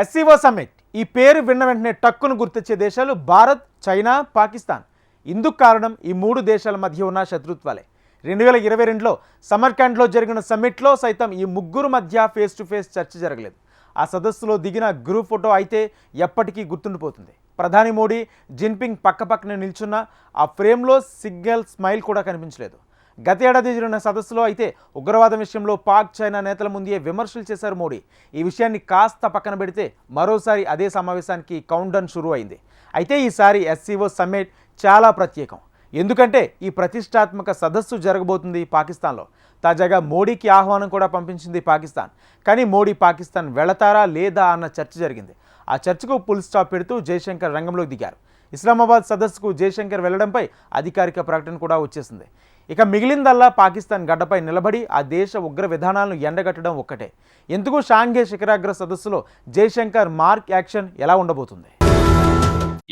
SCO summit ఈ పేరు విన్న వెంటనే టక్కును గుర్తొచ్చే దేశాలు భారత్ చైనా పాకిస్తాన్. ఇందుకు కారణం ఈ మూడు దేశాల మధ్య ఉన్న శత్రుత్వాలే. రెండు వేల ఇరవై రెండులో సమర్కాండ్లో జరిగిన సమ్మిట్లో సైతం ఈ ముగ్గురు మధ్య ఫేస్ టు ఫేస్ చర్చ జరగలేదు. ఆ సదస్సులో దిగిన గ్రూప్ ఫోటో అయితే ఎప్పటికీ గుర్తుండిపోతుంది. ప్రధాని మోడీ జిన్పింగ్ పక్కపక్కనే నిల్చున్న ఆ ఫ్రేమ్లో సిగ్నల్ స్మైల్ కూడా కనిపించలేదు. గత ఏడాది జరిగిన సదస్సులో అయితే ఉగ్రవాదం విషయంలో పాక్ చైనా నేతల ముందే విమర్శలు చేశారు మోడీ. ఈ విషయాన్ని కాస్త పక్కన పెడితే మరోసారి అదే సమావేశానికి కౌంటౌన్ షురూ అయింది. అయితే ఈసారి ఎస్సీఓ సమ్మిట్ చాలా ప్రత్యేకం. ఎందుకంటే ఈ ప్రతిష్టాత్మక సదస్సు జరగబోతుంది పాకిస్తాన్లో. తాజాగా మోడీకి ఆహ్వానం కూడా పంపించింది పాకిస్తాన్. కానీ మోడీ పాకిస్తాన్ వెళతారా లేదా అన్న చర్చ జరిగింది. ఆ చర్చకు ఫుల్ స్టాప్ పెడుతూ జయశంకర్ రంగంలోకి దిగారు. ఇస్లామాబాద్ సదస్సుకు జయశంకర్ వెళ్ళడంపై అధికారిక ప్రకటన కూడా వచ్చేసింది. ఇక మిగిలిందల్లా పాకిస్తాన్ గడ్డపై నిలబడి ఆ దేశ ఉగ్ర విధానాలను ఎండగట్టడం ఒక్కటే. ఎందుకు షాంఘే శిఖరాగ్ర సదస్సులో జయశంకర్ మార్క్ యాక్షన్ ఎలా ఉండబోతుంది?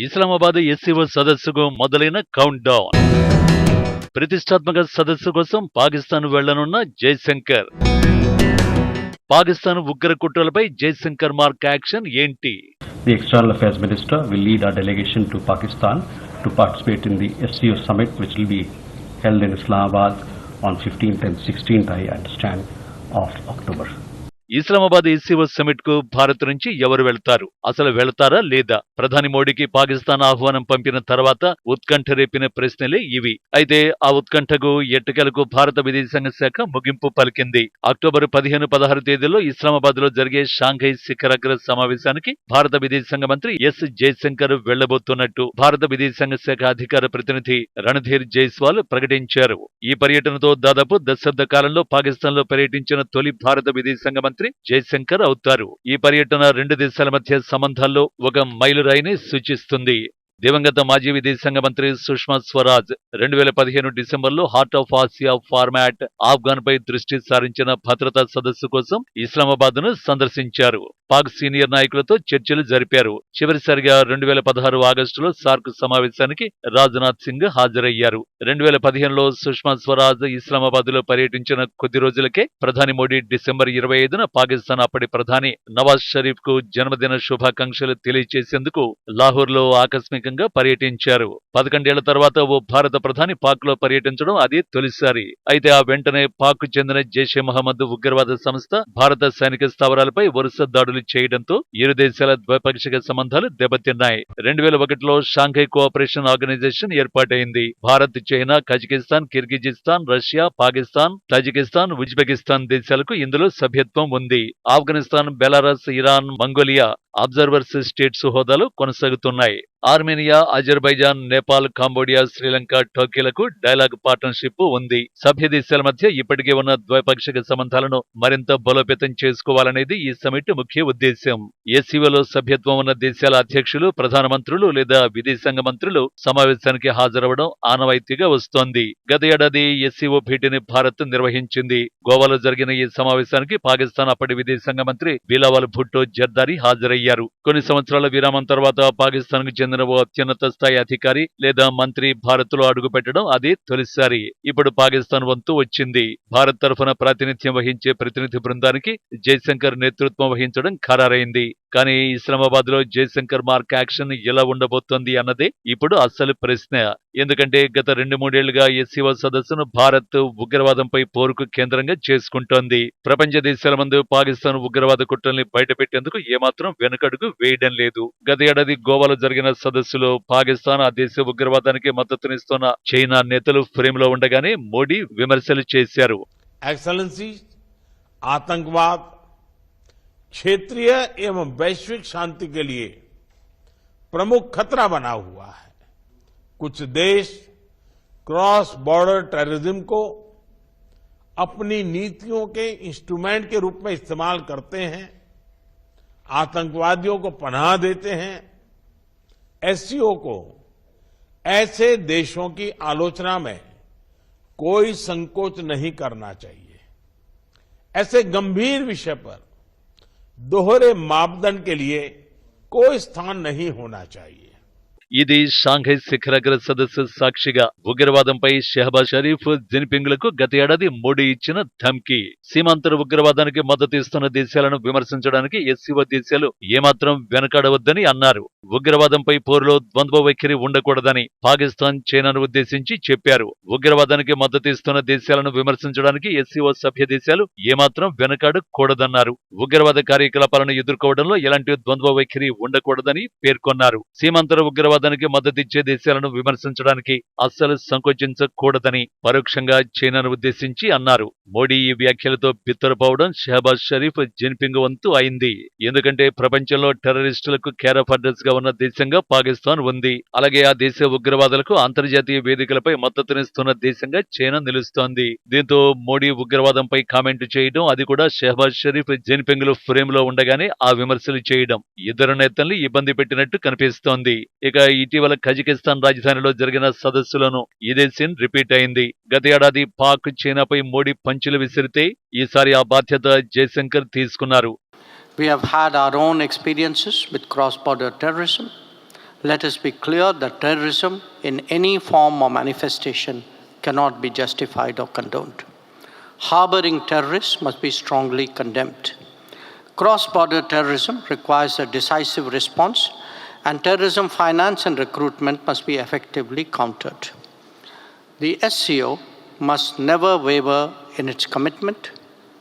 ఇస్లామాబాద్ ఎస్సీఓ సదస్సుకు మొదలైన కౌంట్ డౌన్ ప్రతిష్టాత్మక సదస్సు కోసం పాకిస్తాన్ వెళ్ళనున్న జైశంకర్ పాకిస్తాన్ ఉగ్ర కుట్రలపై జైశంకర్ మార్క్ యాక్షన్ ఏంటి? The External Affairs Minister will lead our delegation to Pakistan to participate in the SCO summit, which will be held in Islamabad on 15th and 16th, I understand, of October. Islamabad SCO సమిట్కు Bharat నుంచి ఎవరు వెళ్తారు? అసలు వెళ్తారా లేదా? ప్రధాని మోడీకి పాకిస్తాన్ ఆహ్వానం పంపిన తర్వాత ఉత్కంఠ రేపిన ప్రశ్నలే ఇవి. అయితే ఆ ఉత్కంఠకు ఎట్టకలకు భారత విదేశాంగ శాఖ ముగింపు పలికింది. అక్టోబర్ పదిహేను పదహారు తేదీలో ఇస్లామాబాద్లో జరిగే షాంఘై శిఖరాగ్ర సమావేశానికి భారత విదేశాంగ మంత్రి ఎస్. జయశంకర్ వెళ్ళబోతున్నట్టు భారత విదేశాంగ శాఖ అధికార ప్రతినిధి రణధీర్ జైస్వాల్ ప్రకటించారు. ఈ పర్యటనతో దాదాపు దశాబ్ద కాలంలో పాకిస్తాన్లో పర్యటించిన తొలి భారత విదేశాంగ మంత్రి జయశంకర్ అవుతారు. ఈ పర్యటన రెండు దేశాల మధ్య సంబంధాల్లో ఒక మైలురాయిని సూచిస్తుంది. దివంగత మాజీ విదేశాంగ మంత్రి సుష్మా స్వరాజ్ రెండు వేల పదిహేను డిసెంబర్లో heart of Asia format Afghan పై దృష్టి సారించిన భద్రతా సదస్సు కోసం ఇస్లామాబాద్ను సందర్శించారు. పాక్ సీనియర్ నాయకులతో చర్చలు జరిపారు. చివరిసారిగా రెండు వేల పదహారు ఆగస్టులో సార్క్ సమావేశానికి రాజ్నాథ్ సింగ్ హాజరయ్యారు. రెండు వేల పదిహేనులో సుష్మా స్వరాజ్ ఇస్లామాబాద్లో పర్యటించిన కొద్ది రోజులకే ప్రధాని మోడీ డిసెంబర్ ఇరవై ఐదున పాకిస్తాన్ అప్పటి ప్రధాని నవాజ్ షరీఫ్కు జన్మదిన శుభాకాంక్షలు తెలియజేసేందుకు లాహోర్లో ఆకస్మికంగా పర్యటించారు. పదకొండేళ్ళ తర్వాత ఓ భారత ప్రధాని పాక్లో పర్యటించడం అది తొలిసారి. అయితే ఆ వెంటనే పాక్కు చెందిన జైషే మహమ్మద్ ఉగ్రవాద సంస్థ భారత సైనిక స్థావరాలపై వరుస దాడులు చేయడంతో ఇరు దేశాల ద్వైపాక్షిక సంబంధాలు దెబ్బతిన్నాయి. రెండు వేల ఒకటిలో షాంఘై కోఆపరేషన్ ఆర్గనైజేషన్ ఏర్పాటైంది. Bharat China Kazakhstan Kyrgyzstan Russia Pakistan Tajikistan Uzbekistan దేశాలకు ఇందులో సభ్యత్వం ఉంది. Afghanistan Belarus Iran Mongolia observers states హోదాలు కొనసాగుతున్నాయి. Armenia Azerbaijan Nepal Cambodia Sri Lanka టోకీలకు dialogue partnership ఉంది. సభ్య దేశాల మధ్య ఇప్పటికే ఉన్న ద్వైపాక్షిక సంబంధాలను మరింత బలోపేతం చేసుకోవాలనేది ఈ సమిట్ ముఖ్య ఉద్దేశ్యం. ఏసీఓలో సభ్యత్వం ఉన్న దేశాల అధ్యక్షులు ప్రధానమంత్రులు లేదా విదేశాంగ మంత్రులు సమావేశానికి హాజరవడం ఆనవాయితీగా వస్తోంది. గత ఏడాది ఎస్సీఓ భేటీని భారత్ నిర్వహించింది. గోవాలో జరిగిన ఈ సమావేశానికి పాకిస్తాన్ అప్పటి విదేశాంగ మంత్రి బిలావల్ భుట్టో జర్దారి హాజరయ్యారు. అయ్యారు. కొన్ని సంవత్సరాల విరామం తర్వాత పాకిస్తాన్కు చెందిన ఓ అత్యున్నత స్థాయి అధికారి లేదా మంత్రి భారత్లో అడుగుపెట్టడం అది తొలిసారి. ఇప్పుడు పాకిస్తాన్ వంతు వచ్చింది. భారత్ తరఫున ప్రాతినిధ్యం వహించే ప్రతినిధి బృందానికి జైశంకర్ నేతృత్వం వహించడం ఖరారైంది. కానీ ఇస్లామాబాద్లో జయశంకర్ మార్క్ యాక్షన్ ఎలా ఉండబోతోంది అన్నది ఇప్పుడు అస్సలు ప్రశ్న. ఎందుకంటే గత రెండు మూడేళ్ళుగా ఎస్సీఓ సదస్సును భారత్ ఉగ్రవాదంపై పోరుకు కేంద్రంగా చేసుకుంటోంది. ప్రపంచ దేశాల ముందు పాకిస్తాన్ ఉగ్రవాద కుట్రల్ని బయటపెట్టేందుకు ఏమాత్రం వెనుకడుగు వేయడం లేదు. గత ఏడాది గోవాలో జరిగిన సదస్సులో పాకిస్తాన్ ఆ దేశ ఉగ్రవాదానికి మద్దతునిస్తున్న చైనా నేతలు ఫ్రేమ్లో ఉండగానే మోడీ విమర్శలు చేశారు. ఎక్సలెన్సీ ఆతంకవాద్ क्षेत्रीय एवं वैश्विक शांति के लिए प्रमुख खतरा बना हुआ है। कुछ देश क्रॉस बॉर्डर टेररिज्म को अपनी नीतियों के इंस्ट्रूमेंट के रूप में इस्तेमाल करते हैं, आतंकवादियों को पनाह देते हैं, एससीओ को ऐसे देशों की आलोचना में कोई संकोच नहीं करना चाहिए। ऐसे गंभीर विषय पर दोहरे मापदंड के लिए कोई स्थान नहीं होना चाहिए। ఇది షాంఘై శిఖరాగ్ర సదస్సు సాక్షిగా ఉగ్రవాదంపై షెహబాజ్ షరీఫ్ జిన్పింగ్లకు గత ఏడాది మోడీ ఇచ్చిన ధమ్కి. సీమాంతర ఉగ్రవాదానికి మద్దతు ఇస్తున్న దేశాలను విమర్శించడానికి ఎస్సీఓ దేశాలు ఏమాత్రం వెనకాడవద్దని అన్నారు. ఉగ్రవాదంపై పోరులో ద్వంద్వ వైఖరి ఉండకూడదని పాకిస్తాన్ చైనాను ఉద్దేశించి చెప్పారు. ఉగ్రవాదానికి మద్దతు ఇస్తున్న దేశాలను విమర్శించడానికి ఎస్సీఓ సభ్య దేశాలు ఏమాత్రం వెనకాడకూడదన్నారు. ఉగ్రవాద కార్యకలాపాలను ఎదుర్కోవడంలో ఎలాంటి ద్వంద్వ వైఖరి ఉండకూడదని పేర్కొన్నారు. సీమాంతర ఉగ్రవాదానికి మద్దతిచ్చే దేశాలను విమర్శించడానికి అస్సలు సంకోచించకూడదని పరోక్షంగా చైనాను ఉద్దేశించి అన్నారు. మోడీ ఈ వ్యాఖ్యలతో బిత్తరపోవడం షహబాజ్ షరీఫ్ జిన్పింగ్ వంతు అయింది. ఎందుకంటే ప్రపంచంలో టెర్రరిస్టులకు కేర్ ఆఫ్ అడ్రస్గా ఉన్న దేశంగా పాకిస్తాన్ ఉంది. అలాగే ఆ దేశ ఉగ్రవాదులకు అంతర్జాతీయ వేదికలపై మద్దతునిస్తున్న దేశంగా చైనా నిలుస్తోంది. దీంతో మోడీ ఉగ్రవాదంపై కామెంట్ చేయడం అది కూడా షహబాజ్ షరీఫ్ జిన్పింగ్లు ఫ్రేమ్లో ఉండగానే ఆ విమర్శలు చేయడం. ఇద్దరు నేతల్ని ఇబ్బంది పెట్టినట్టు కనిపిస్తోంది. ఇక ఇటీవల కజకిస్తాన్ రాజధానిలో జరిగిన సదస్సులను ఇదే సీన్ రిపీట్ అయింది గత ఏడాది పాక్ చైనాపై మోడీ పంచులు విసిరితే ఈసారి ఆ బాధ్యత జయశంకర్ తీసుకున్నారు We have had our own experiences with cross border terrorism. Let us be clear that terrorism in any form or manifestation cannot be justified or condoned. Harboring terrorists must be strongly condemned. Cross border terrorism requires a decisive response, and terrorism finance and recruitment must be effectively countered. The SCO must never waver in its commitment.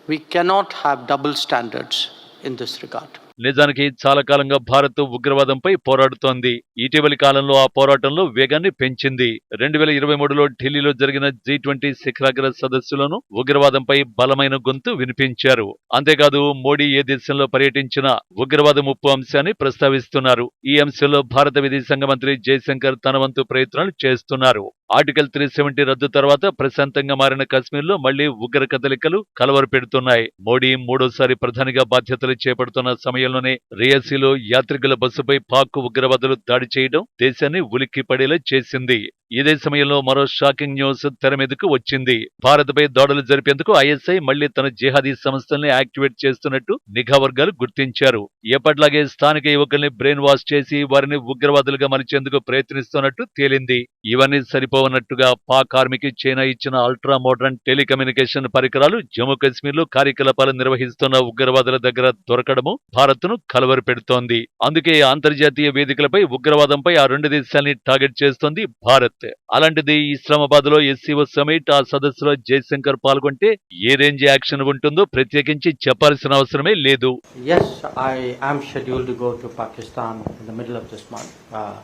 We cannot have double standards in this regard. నిజానికి చాలా కాలంగా భారత్ ఉగ్రవాదంపై పోరాడుతోంది. ఇటీవలి కాలంలో ఆ పోరాటంలో వేగాన్ని పెంచింది. రెండు వేల ఇరవై మూడులో ఢిల్లీలో జరిగిన జీ ట్వంటీ శిఖరాగ్ర సదస్సులను ఉగ్రవాదంపై బలమైన గొంతు వినిపించారు. అంతేకాదు మోడీ ఏ దేశంలో పర్యటించినా ఉగ్రవాద ముప్పు అంశాన్ని ప్రస్తావిస్తున్నారు. ఈ అంశంలో భారత విదేశాంగ మంత్రి జయశంకర్ తన వంతు ప్రయత్నాలు చేస్తున్నారు. ఆర్టికల్ త్రీ సెవెంటీ రద్దు తర్వాత ప్రశాంతంగా మారిన కశ్మీర్లో మళ్ళీ ఉగ్ర కదలికలు కలవరు పెడుతున్నాయి. మోడీ మూడోసారి ప్రధానిగా బాధ్యతలు చేపడుతున్న సమయంలోనే రియాసీలో యాత్రికుల బస్సుపై పాక్ ఉగ్రవాదులు దాడి చేయడం దేశాన్ని ఉలిక్కి పడేలా చేసింది. ఇదే సమయంలో మరో షాకింగ్ న్యూస్ తెర మీదకు వచ్చింది. భారత్పై దాడులు జరిపేందుకు ఐఎస్ఐ మళ్ళీ తన జిహాదీ సంస్థల్ని యాక్టివేట్ చేస్తున్నట్టు నిఘా వర్గాలు గుర్తించారు. ఎప్పట్లాగే స్థానిక యువకుల్ని బ్రెయిన్ వాష్ చేసి వారిని ఉగ్రవాదులుగా మలిచేందుకు ప్రయత్నిస్తున్నట్టు తేలింది. ఇవన్నీ సరిపోవన్నట్టుగా పాక్ ఆర్మీకి చైనా ఇచ్చిన అల్ట్రా మోడర్న్ టెలికమ్యూనికేషన్ పరికరాలు జమ్మూ కాశ్మీర్లో కార్యకలాపాలు నిర్వహిస్తున్న ఉగ్రవాదుల దగ్గర దొరకడము భారత్ను ను పెడుతోంది. అందుకే అంతర్జాతీయ వేదికలపై ఉగ్రవాదంపై ఆ రెండు దేశాల్ని టార్గెట్ చేస్తోంది భారత్. అలాంటిది ఇస్లామాబాద్లో ఎస్సీఓ సమిట్ ఆ సదస్సులో జయశంకర్ పాల్గొంటే ఏ రేంజ్ యాక్షన్ ఉంటుందో ప్రత్యేకించి చెప్పాల్సిన అవసరమే లేదు Yes, I am scheduled to go to Pakistan in the middle of this month. Uh,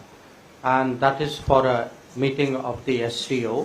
and that is for a meeting of the SCO,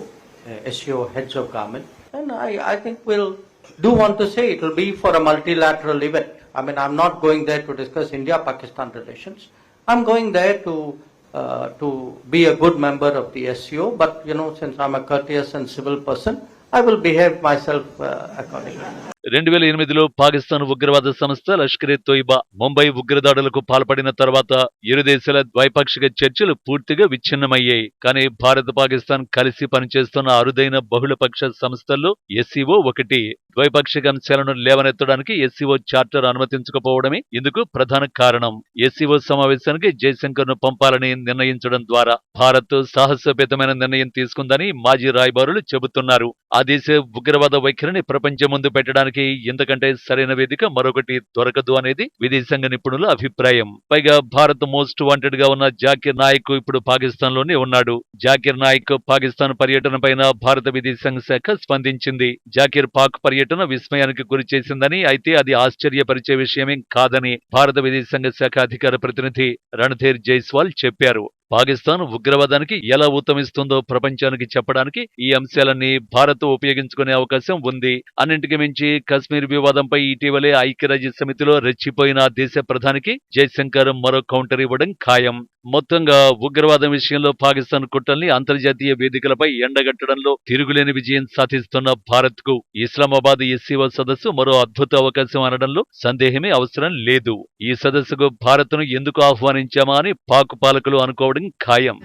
uh, SCO heads of government. And I, I think we'll do want to say it will be for a multilateral event. I mean, I'm not going there to discuss India Pakistan relations. I'm going there to, uh, Uh, to be a good member of the SCO, but you know, since I'm a courteous and civil person, I will behave myself accordingly. రెండు వేల ఎనిమిదిలో పాకిస్తాన్ ఉగ్రవాద సంస్థ లష్కర్ ఎ తోయిబా ముంబై ఉగ్రదాడులకు పాల్పడిన తర్వాత ఇరు దేశాల ద్వైపాక్షిక చర్చలు పూర్తిగా విచ్ఛిన్నమయ్యాయి. కానీ భారత్ పాకిస్తాన్ కలిసి పనిచేస్తున్న అరుదైన బహుళపక్ష సంస్థల్లో ఎస్సీఓ ఒకటి. ద్వైపాక్షిక అంశాలను లేవనెత్తడానికి ఎస్సీఓ చార్టర్ అనుమతించకపోవడమే ఇందుకు ప్రధాన కారణం. ఎస్సీఓ సమావేశానికి జయశంకర్ను పంపాలని నిర్ణయించడం ద్వారా భారత్ సాహసోపేతమైన నిర్ణయం తీసుకుందని మాజీ రాయబారులు చెబుతున్నారు. ఆ దేశ ఉగ్రవాద వైఖరిని ప్రపంచం ముందు పెట్టడానికి ఎందుకంటే సరైన వేదిక మరొకటి దొరకదు అనేది విదేశాంగ నిపుణుల అభిప్రాయం. పైగా భారత్ మోస్ట్ వాంటెడ్గా ఉన్న జాకిర్ నాయక్ ఇప్పుడు పాకిస్తాన్లోనే ఉన్నాడు. జాకిర్ నాయక్ పాకిస్తాన్ పర్యటన పైన భారత విదేశాంగ శాఖ స్పందించింది. జాకిర్ పాక్ పర్యటన విస్మయానికి గురి చేసిందని అయితే అది ఆశ్చర్యపరిచే విషయమేం కాదని భారత విదేశాంగ శాఖ అధికార ప్రతినిధి రణధీర్ జైస్వాల్ చెప్పారు. పాకిస్తాన్ ఉగ్రవాదానికి ఎలా ఉత్తమిస్తుందో ప్రపంచానికి చెప్పడానికి ఈ అంశాలన్నీ భారత్ ఉపయోగించుకునే అవకాశం ఉంది. అన్నింటికి మించి కశ్మీర్ వివాదంపై ఇటీవలే ఐక్యరాజ్య సమితిలో రెచ్చిపోయిన దేశ ప్రధానికి జయశంకర్ మరో కౌంటర్ ఇవ్వడం ఖాయం. మొత్తంగా ఉగ్రవాదం విషయంలో పాకిస్తాన్ కుట్రల్ని అంతర్జాతీయ వేదికలపై ఎండగట్టడంలో తిరుగులేని విజయం సాధిస్తున్న భారత్కు ఇస్లామాబాద్ ఎస్సీఓ సదస్సు మరో అద్భుత అవకాశం అనడంలో సందేహమే అవసరం లేదు. ఈ సదస్సుకు భారత్ను ఎందుకు ఆహ్వానించామా అని పాక్ పాలకులు అనుకోవడం ఖాయం